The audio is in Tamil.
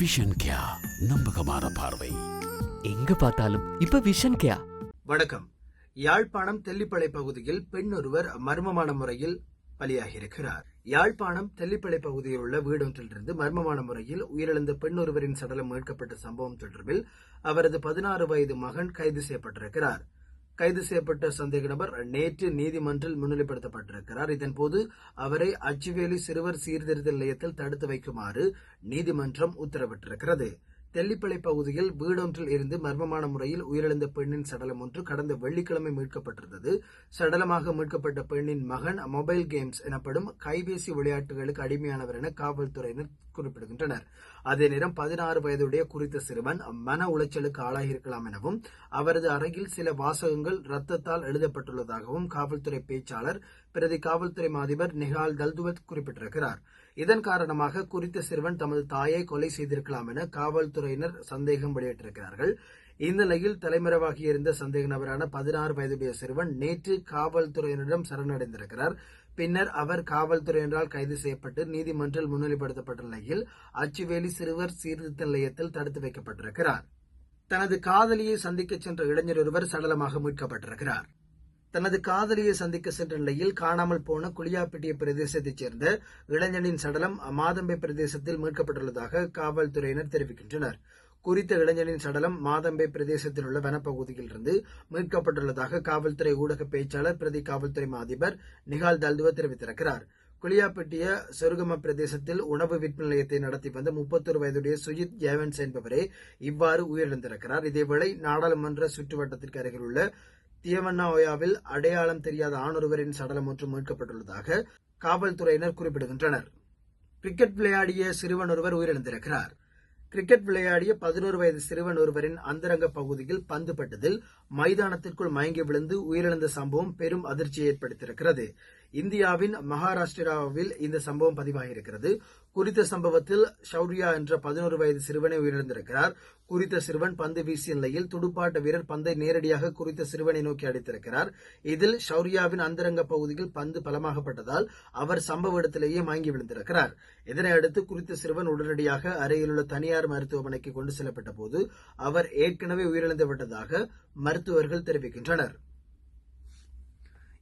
விஷன் கியா நம்பகமான பார்வை. எங்க பார்த்தாலும் இப்ப விஷன் கேயா வணக்கம். யாழ்ப்பாணம் தெல்லிப்பளை பகுதியில் பெண் ஒருவர் மர்மமான முறையில் பலியாகியிருக்கிறார். யாழ்ப்பாணம் தெல்லிப்பளை பகுதியில் உள்ள வீடொன்றிலிருந்து மர்மமான முறையில் உயிரிழந்த பெண் ஒருவரின் சடலம் மீட்கப்பட்ட சம்பவம் தொடர்பில் அவரது பதினாறு வயது மகன் கைது செய்யப்பட்டிருக்கிறார். கைது செய்யப்பட்ட சந்தேக நபர் நேற்று நீதிமன்றில் முன்னிலைப்படுத்தப்பட்டிருக்கிறார். இதன்போது அவரை அச்சுவேலி சிறுவர் சீர்திருத்த நிலையத்தில் தடுத்து வைக்குமாறு நீதிமன்றம் உத்தரவிட்டிருக்கிறது. தெல்லிப்பளை பகுதியில் வீடொன்றில் இருந்து மர்மமான முறையில் உயிரிழந்த பெண்ணின் சடலம் ஒன்று கடந்த வெள்ளிக்கிழமை மீட்கப்பட்டிருந்தது. சடலமாக மீட்கப்பட்ட பெண்ணின் மகன் மொபைல் கேம்ஸ் எனப்படும் கைபேசி விளையாட்டுகளுக்கு அடிமையானவர் என காவல்துறையினர் குறிப்பிடுகின்றனர். அதே நேரம் பதினாறு வயதுடைய குறித்த சிறுவன் மன உளைச்சலுக்கு ஆளாகியிருக்கலாம் எனவும் அவரது அறையில் சில வாசகங்கள் ரத்தத்தால் எழுதப்பட்டுள்ளதாகவும் காவல்துறை பேச்சாளர் பிரதி காவல்துறை மாதிபர் நிஹால் தல்துவத் குறிப்பிட்டிருக்கிறார். இதன் காரணமாக குறித்த சிறுவன் தமது தாயை கொலை செய்திருக்கலாம் என காவல்துறையினர் சந்தேகம் வெளியிட்டிருக்கிறார்கள். இந்நிலையில் தலைமறைவாகி இருந்த சந்தேக நபரான பதினாறு வயதுடைய சிறுவன் நேற்று காவல்துறையினரிடம் சரணடைந்திருக்கிறார். பின்னர் அவர் காவல்துறையினரால் கைது செய்யப்பட்டு நீதிமன்றில் முன்னிலைப்படுத்தப்பட்ட நிலையில் அச்சுவேலி சிறுவர் சீர்திருத்த நிலையத்தில் தடுத்து வைக்கப்பட்டிருக்கிறார். தனது காதலியை சந்திக்கச் சென்ற இளைஞர் ஒருவர் சடலமாக மீட்கப்பட்டிருக்கிறார். தனது காதலியை சந்திக்க சென்ற நிலையில் காணாமல் போன குளியாப்பட்டிய பிரதேசத்தைச் சேர்ந்த இளைஞனின் சடலம் மாதம்பை பிரதேசத்தில் மீட்கப்பட்டுள்ளதாக காவல்துறையினர் தெரிவிக்கின்றனர். குறித்த இளைஞனின் சடலம் மாதம்பை பிரதேசத்தில் உள்ள வனப்பகுதியில் இருந்து மீட்கப்பட்டுள்ளதாக காவல்துறை ஊடக பேச்சாளர் பிரதி காவல்துறை அதிபர் நிகால் தல்துவ தெரிவித்திருக்கிறார். குளியாப்பட்டிய சொருகம பிரதேசத்தில் உணவு விற்பனை நிலையத்தை நடத்தி வந்த முப்பத்தொரு வயதுடைய சுஜித் ஜேவன்ஸ் என்பவரே இவ்வாறு உயிரிழந்திருக்கிறார். இதேவேளை நாடாளுமன்ற சுற்றுவட்டத்திற்கு அருகில் உள்ள தியவண்ணாஒயாவில் அடையாளம் தெரியாத ஆணொருவரின் சடலம் ஒன்று மீட்கப்பட்டுள்ளதாக காவல்துறையினர் குறிப்பிடுகின்றனர். கிரிக்கெட் விளையாடிய சிறுவன் ஒருவர் உயிரிழந்திருக்கிறார். கிரிக்கெட் விளையாடிய பதினோரு வயது சிறுவன் ஒருவரின் அந்தரங்க பகுதியில் பந்து பட்டதில் மைதானத்திற்குள் மயங்கி விழுந்து உயிரிழந்த சம்பவம் பெரும் அதிர்ச்சியை ஏற்படுத்தியிருக்கிறது. இந்தியாவின் மகாராஷ்டிராவில் இந்த சம்பவம் பதிவாகியிருக்கிறது. குறித்த சம்பவத்தில் ஷௌரியா என்ற பதினோரு வயது சிறுவனை உயிரிழந்திருக்கிறார். குறித்த சிறுவன் பந்து வீசிய நிலையில் துடுப்பாட்ட வீரர் பந்தை நேரடியாக குறித்த சிறுவனை நோக்கி அடித்திருக்கிறார். இதில் ஷௌரியாவின் அந்தரங்க பகுதியில் பந்து பலமாகப்பட்டதால் அவர் சம்பவ இடத்திலேயே மயங்கி விழுந்திருக்கிறார். இதனையடுத்து குறித்த சிறுவன் உடனடியாக அருகிலுள்ள தனியார் மருத்துவமனைக்கு கொண்டு செல்லப்பட்ட போது அவர் ஏற்கனவே உயிரிழந்து விட்டதாக மருத்துவர்கள் தெரிவிக்கின்றனர்.